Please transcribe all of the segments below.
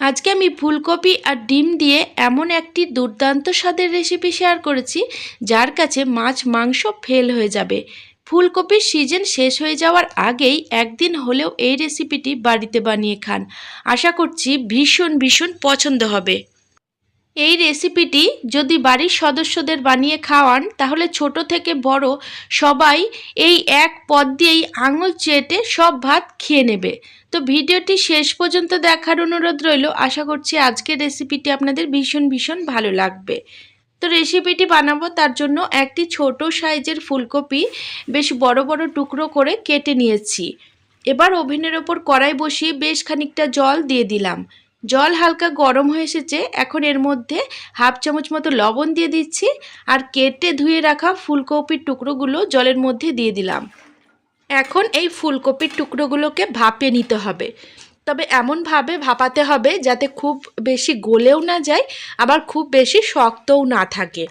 আজকে আমি ফুলকপি আর ডিম দিয়ে এমন একটি দুর্দান্ত স্বাদের রেসিপি শেয়ার করেছি, যার কাছে মাছ মাংস ফেল হয়ে যাবে। ফুলকপির সিজন শেষ হয়ে যাওয়ার আগেই একদিন হলেও এই রেসিপিটি বাড়িতে বানিয়ে খান। আশা করছি ভীষণ ভীষণ পছন্দ হবে। এই রেসিপিটি যদি বাড়ির সদস্যদের বানিয়ে খাওয়ান, তাহলে ছোট থেকে বড় সবাই এই এক পদ দিয়েই আঙুল চেটে সব ভাত খেয়ে নেবে। তো ভিডিওটি শেষ পর্যন্ত দেখার অনুরোধ রইল। আশা করছি আজকের রেসিপিটি আপনাদের ভীষণ ভীষণ ভালো লাগবে। তো রেসিপিটি বানাবো, তার জন্য একটি ছোট সাইজের ফুলকপি, বেশ বড় বড় টুকরো করে কেটে নিয়েছি। এবার ওভেনের ওপর কড়াই বসিয়ে বেশ খানিকটা জল দিয়ে দিলাম। জল হালকা গরম হয়ে এসেছে, এখন এর মধ্যে হাফ চামচ মতো লবণ দিয়ে দিচ্ছি আর কেটে ধুয়ে রাখা ফুলকপির টুকরোগুলো জলের মধ্যে দিয়ে দিলাম। এখন এই ফুলকপির টুকরোগুলোকে ভাপে নিতে হবে। তবে এমনভাবে ভাপাতে হবে যাতে খুব বেশি গলেও না যায়, আবার খুব বেশি শক্তও না থাকে।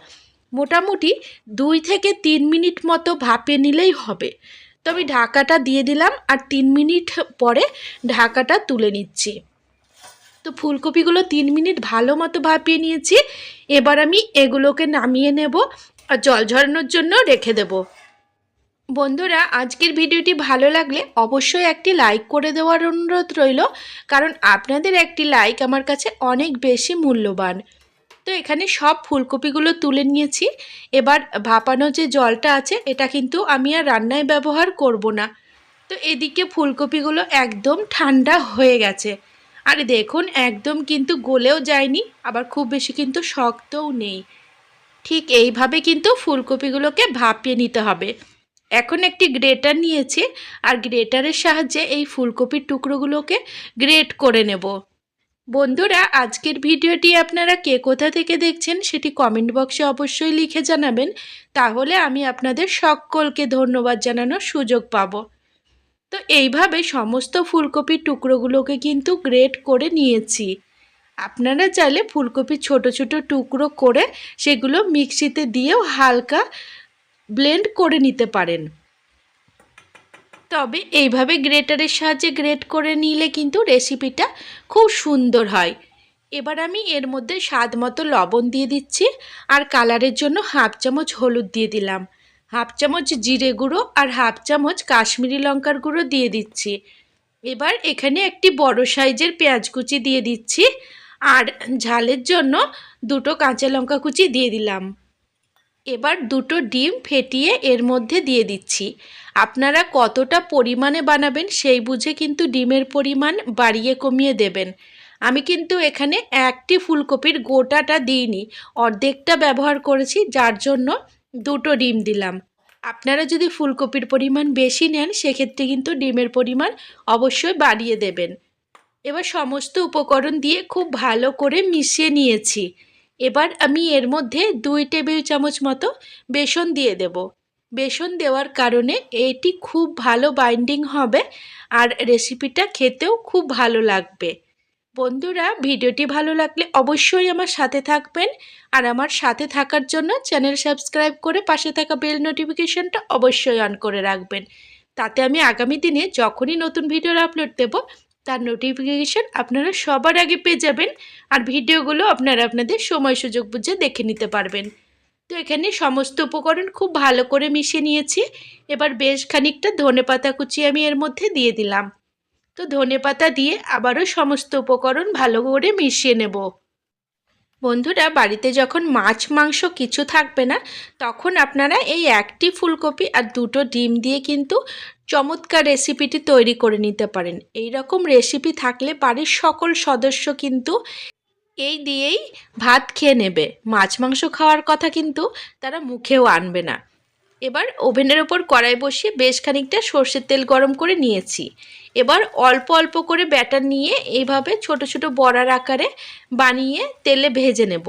মোটামুটি দুই থেকে তিন মিনিট মতো ভাপে নিলেই হবে। তবে ঢাকাটা দিয়ে দিলাম আর তিন মিনিট পরে ঢাকাটা তুলে নিচ্ছি। তো ফুলকপিগুলো তিন মিনিট ভালো মতো ভাপিয়ে নিয়েছি। এবার আমি এগুলোকে নামিয়ে নেব আর জল ঝরানোর জন্য রেখে দেব। বন্ধুরা, আজকের ভিডিওটি ভালো লাগলে অবশ্যই একটি লাইক করে দেওয়ার অনুরোধ রইল, কারণ আপনাদের একটি লাইক আমার কাছে অনেক বেশি মূল্যবান। তো এখানে সব ফুলকপিগুলো তুলে নিয়েছি। এবার ভাপানো যে জলটা আছে, এটা কিন্তু আমি আর রান্নায় ব্যবহার করব না। তো এদিকে ফুলকপিগুলো একদম ঠান্ডা হয়ে গেছে। আর দেখুন, একদম কিন্তু গলেও যায়নি, আবার খুব বেশি কিন্তু শক্তও নেই। ঠিক এইভাবে কিন্তু ফুলকপিগুলোকে ভাপিয়ে নিতে হবে। এখন একটি গ্রেটার নিয়েছি, আর গ্রেটারের সাহায্যে এই ফুলকপির টুকরোগুলোকে গ্রেট করে নেব। বন্ধুরা, আজকের ভিডিওটি আপনারা কে কোথা থেকে দেখছেন সেটি কমেন্ট বক্সে অবশ্যই লিখে জানাবেন। তাহলে আমি আপনাদের সকলকে ধন্যবাদ জানানোর সুযোগ পাবো। তো এইভাবে সমস্ত ফুলকপির টুকরোগুলোকে কিন্তু গ্রেট করে নিয়েছি। আপনারা চাইলে ফুলকপি ছোট ছোট টুকরো করে সেগুলো মিক্সিতে দিয়েও হালকা ব্লেন্ড করে নিতে পারেন। তবে এইভাবে গ্রেটারের সাহায্যে গ্রেট করে নিলে কিন্তু রেসিপিটা খুব সুন্দর হয়। এবার আমি এর মধ্যে স্বাদ মতো লবণ দিয়ে দিচ্ছি আর কালারের জন্য হাফ চামচ হলুদ দিয়ে দিলাম। হাফ চামচ জিরে গুঁড়ো আর হাফ চামচ কাশ্মীরি লঙ্কার গুঁড়ো দিয়ে দিচ্ছি। এবার এখানে একটি বড় সাইজের পেঁয়াজ কুচি দিয়ে দিচ্ছি আর ঝালের জন্য দুটো কাঁচা লঙ্কা কুচি দিয়ে দিলাম। এবার দুটো ডিম ফেটিয়ে এর মধ্যে দিয়ে দিচ্ছি। আপনারা কতটা পরিমাণে বানাবেন সেই বুঝে কিন্তু ডিমের পরিমাণ বাড়িয়ে কমিয়ে দেবেন। আমি কিন্তু এখানে একটি ফুলকপির গোটাটা দিইনি, অর্ধেকটা ব্যবহার করেছি, যার জন্য দুটো ডিম দিলাম। আপনারা যদি ফুলকপির পরিমাণ বেশি নেন, সেক্ষেত্রে কিন্তু ডিমের পরিমাণ অবশ্যই বাড়িয়ে দেবেন। এবার সমস্ত উপকরণ দিয়ে খুব ভালো করে মিশিয়ে নিয়েছি। এবার আমি এর মধ্যে দুই টেবিল চামচ মতো বেসন দিয়ে দেব। বেসন দেওয়ার কারণে এটি খুব ভালো বাইন্ডিং হবে আর রেসিপিটা খেতেও খুব ভালো লাগবে। বন্ধুরা, ভিডিওটি ভালো লাগলে অবশ্যই আমার সাথে থাকবেন। আর আমার সাথে থাকার জন্য চ্যানেল সাবস্ক্রাইব করে পাশে থাকা বেল নোটিফিকেশনটা অবশ্যই অন করে রাখবেন। তাতে আমি আগামী দিনে যখনই নতুন ভিডিওর আপলোড দেব, তার নোটিফিকেশন আপনারা সবার আগে পেয়ে যাবেন আর ভিডিওগুলো আপনারা আপনাদের সময় সুযোগ বুঝে দেখে নিতে পারবেন। তো এখানে সমস্ত উপকরণ খুব ভালো করে মিশিয়ে নিয়েছি। এবার বেশ খানিকটা ধনে পাতা কুচি আমি এর মধ্যে দিয়ে দিলাম। তো ধনে পাতা দিয়ে আবারও সমস্ত উপকরণ ভালো করে মিশিয়ে নেব। বন্ধুরা, বাড়িতে যখন মাছ, মাংস কিছু থাকবে না, তখন আপনারা এই একটি ফুলকপি আর দুটো ডিম দিয়ে কিন্তু চমৎকার রেসিপিটি তৈরি করে নিতে পারেন। এই রকম রেসিপি থাকলে বাড়ির সকল সদস্য কিন্তু এই দিয়েই ভাত খেয়ে নেবে। মাছ, মাংস খাওয়ার কথা কিন্তু তারা মুখেও আনবে না। এবার ওভেনের ওপর কড়াই বসিয়ে বেশ খানিকটা সর্ষের তেল গরম করে নিয়েছি। এবার অল্প অল্প করে ব্যাটার নিয়ে এইভাবে ছোট ছোট বড়ার আকারে বানিয়ে তেলে ভেজে নেব।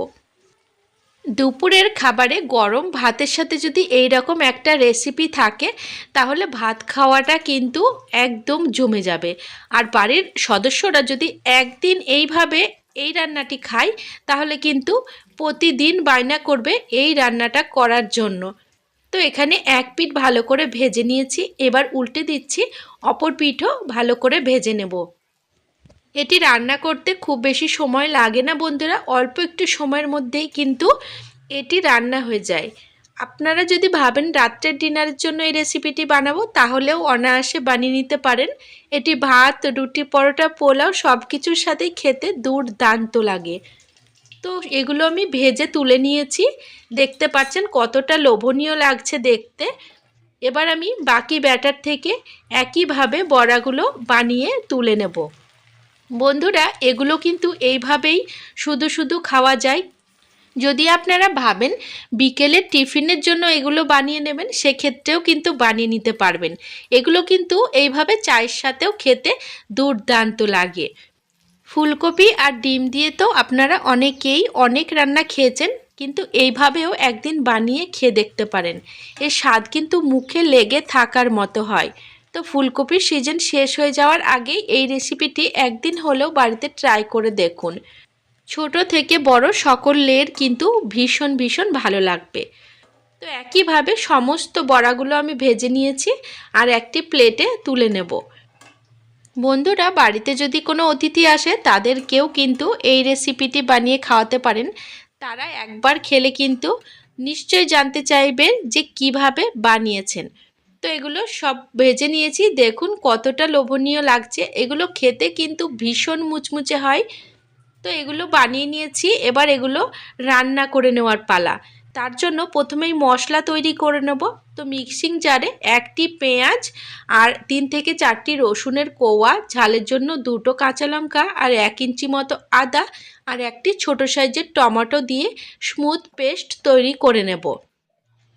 দুপুরের খাবারে গরম ভাতের সাথে যদি এই রকম একটা রেসিপি থাকে, তাহলে ভাত খাওয়াটা কিন্তু একদম জমে যাবে। আর বাড়ির সদস্যরা যদি একদিন এইভাবে এই রান্নাটি খায়, তাহলে কিন্তু প্রতিদিন বায়না করবে এই রান্নাটা করার জন্য। তো এখানে এক পিঠ ভালো করে ভেজে নিয়েছি। এবার উল্টে দিচ্ছি অপর পিঠও ভালো করে ভেজে নেব। এটি রান্না করতে খুব বেশি সময় লাগে না বন্ধুরা, অল্প একটু সময়ের মধ্যেই কিন্তু এটি রান্না হয়ে যায়। আপনারা যদি ভাবেন রাত্রের ডিনারের জন্য এই রেসিপিটি বানাবো, তাহলেও অনায়াসে বানিয়ে নিতে পারেন। এটি ভাত, রুটি, পরোটা, পোলাও সব কিছুর সাথেই খেতে দুর্দান্ত লাগে। তো এগুলো আমি ভেজে তুলে নিয়েছি। দেখতে পাচ্ছেন কতটা লোভনীয় লাগছে দেখতে। এবার আমি বাকি ব্যাটার থেকে একইভাবে বড়াগুলো বানিয়ে তুলে নেব। বন্ধুরা, এগুলো কিন্তু এইভাবেই শুধু শুধু খাওয়া যায়। যদি আপনারা ভাবেন বিকেলের টিফিনের জন্য এগুলো বানিয়ে নেবেন, সেক্ষেত্রেও কিন্তু বানিয়ে নিতে পারবেন। এগুলো কিন্তু এইভাবে চায়ের সাথেও খেতে দুর্দান্ত লাগে। ফুলকপি আর ডিম দিয়ে তো আপনারা অনেকেই অনেক রান্না খেয়েছেন, কিন্তু এইভাবেও একদিন বানিয়ে খেয়ে দেখতে পারেন। এর স্বাদ কিন্তু মুখে লেগে থাকার মতো হয়। তো ফুলকপির সিজন শেষ হয়ে যাওয়ার আগেই এই রেসিপিটি একদিন হলেও বাড়িতে ট্রাই করে দেখুন। ছোট থেকে বড় সকল লের কিন্তু ভীষণ ভীষণ ভালো লাগবে। তো একইভাবে সমস্ত বড়াগুলো আমি ভেজে নিয়েছি আর একটি প্লেটে তুলে নেব। বন্ধুরা, বাড়িতে যদি কোনো অতিথি আসে, তাদেরকেও কিন্তু এই রেসিপিটি বানিয়ে খাওয়াতে পারেন। তারা একবার খেলে কিন্তু নিশ্চয় জানতে চাইবেন যে কীভাবে বানিয়েছেন। তো এগুলো সব ভেজে নিয়েছি। দেখুন কতটা লোভনীয় লাগছে। এগুলো খেতে কিন্তু ভীষণ মুচমুচে হয়। তো এগুলো বানিয়ে নিয়েছি। এবার এগুলো রান্না করে নেওয়ার পালা। তার জন্য প্রথমেই মশলা তৈরি করে নেব। তো মিক্সিং জারে একটি পেঁয়াজ আর তিন থেকে চারটি রসুনের কোয়া, ঝালের জন্য দুটো কাঁচা লঙ্কা আর এক ইঞ্চি মতো আদা আর একটি ছোট সাইজের টমেটো দিয়ে স্মুথ পেস্ট তৈরি করে নেব।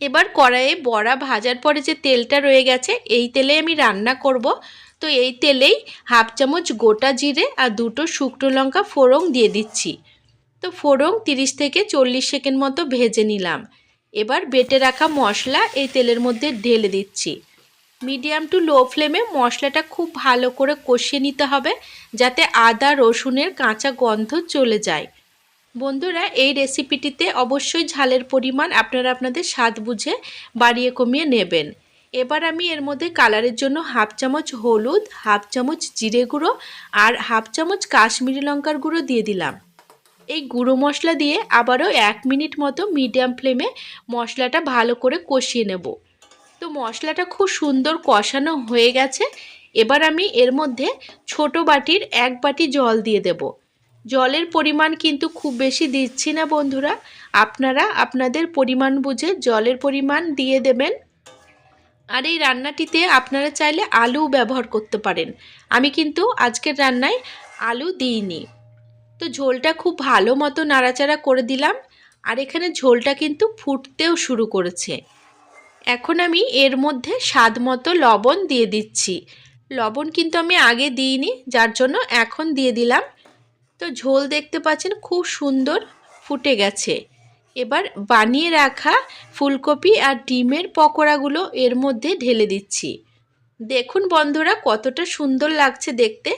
এবার কড়াইয়ে বড়া ভাজার পরে যে তেলটা রয়ে গেছে, এই তেলে আমি রান্না করব। তো এই তেলেই হাফ চামচ গোটা জিরে আর দুটো শুকনো লঙ্কা ফোড়ং দিয়ে দিচ্ছি। তো ফোড়ং তিরিশ থেকে চল্লিশ সেকেন্ড মতো ভেজে নিলাম। এবার বেটে রাখা মশলা এই তেলের মধ্যে ঢেলে দিচ্ছি। মিডিয়াম টু লো ফ্লেমে মশলাটা খুব ভালো করে কষিয়ে নিতে হবে যাতে আদা, রসুনের কাঁচা গন্ধ চলে যায়। বন্ধুরা, এই রেসিপিটিতে অবশ্যই ঝালের পরিমাণ আপনারা আপনাদের স্বাদ বুঝে বাড়িয়ে কমিয়ে নেবেন। এবার আমি এর মধ্যে কালারের জন্য হাফ চামচ হলুদ, হাফ চামচ জিরে গুঁড়ো আর হাফ চামচ কাশ্মীরি লঙ্কার গুঁড়ো দিয়ে দিলাম। এই গুঁড়ো মশলা দিয়ে আবারও এক মিনিট মতো মিডিয়াম ফ্লেমে মশলাটা ভালো করে কষিয়ে নেব। তো মশলাটা খুব সুন্দর কষানো হয়ে গেছে। এবার আমি এর মধ্যে ছোট বাটির এক বাটি জল দিয়ে দেব। জলের পরিমাণ কিন্তু খুব বেশি দিচ্ছি না বন্ধুরা। আপনারা আপনাদের পরিমাণ বুঝে জলের পরিমাণ দিয়ে দেবেন। আর এই রান্নাটিতে আপনারা চাইলে আলু ব্যবহার করতে পারেন। আমি কিন্তু আজকের রান্নায় আলু দিইনি। তো ঝোলটা খুব ভালো মতো নাড়াচাড়া করে দিলাম আর এখানে ঝোলটা কিন্তু ফুটতেও শুরু করেছে। এখন আমি এর মধ্যে স্বাদ মতো লবণ দিয়ে দিচ্ছি। লবণ কিন্তু আমি আগে দিইনি, যার জন্য এখন দিয়ে দিলাম। তো ঝোল দেখতে পাচ্ছেন খুব সুন্দর ফুটে গেছে। এবার বানিয়ে রাখা ফুলকপি আর ডিমের পকোড়াগুলো এর মধ্যে ঢেলে দিচ্ছি। দেখুন বন্ধুরা কতটা সুন্দর লাগছে দেখতে।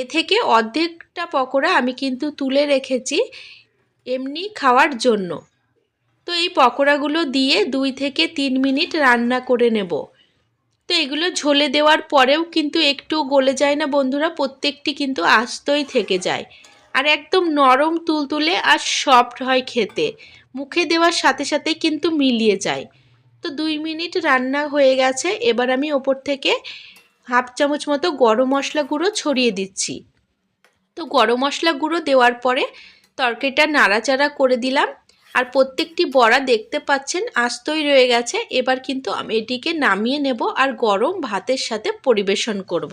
এ থেকে অর্ধেকটা পকোড়া আমি কিন্তু তুলে রেখেছি এমনি খাওয়ার জন্য। তো এই পকোড়াগুলো দিয়ে দুই থেকে তিন মিনিট রান্না করে নেব। তো এগুলো ঝোলে দেওয়ার পরেও কিন্তু একটু গলে যায় না বন্ধুরা, প্রত্যেকটি কিন্তু আস্তই থেকে যায়। আর একদম নরম তুলতুলে আর সফট হয় খেতে। মুখে দেওয়ার সাথে সাথে কিন্তু মিলিয়ে যায়। তো দুই মিনিট রান্না হয়ে গেছে, এবার আমি ওপর থেকে হাফ চামচ মতো গরম মশলা গুঁড়ো ছড়িয়ে দিচ্ছি। তো গরম মশলা গুঁড়ো দেওয়ার পরে তরকারিটা নাড়াচাড়া করে দিলাম। আর প্রত্যেকটি বড়া দেখতে পাচ্ছেন আস্তই রয়ে গেছে। এবার কিন্তু আমি এটিকে নামিয়ে নেব আর গরম ভাতের সাথে পরিবেশন করব।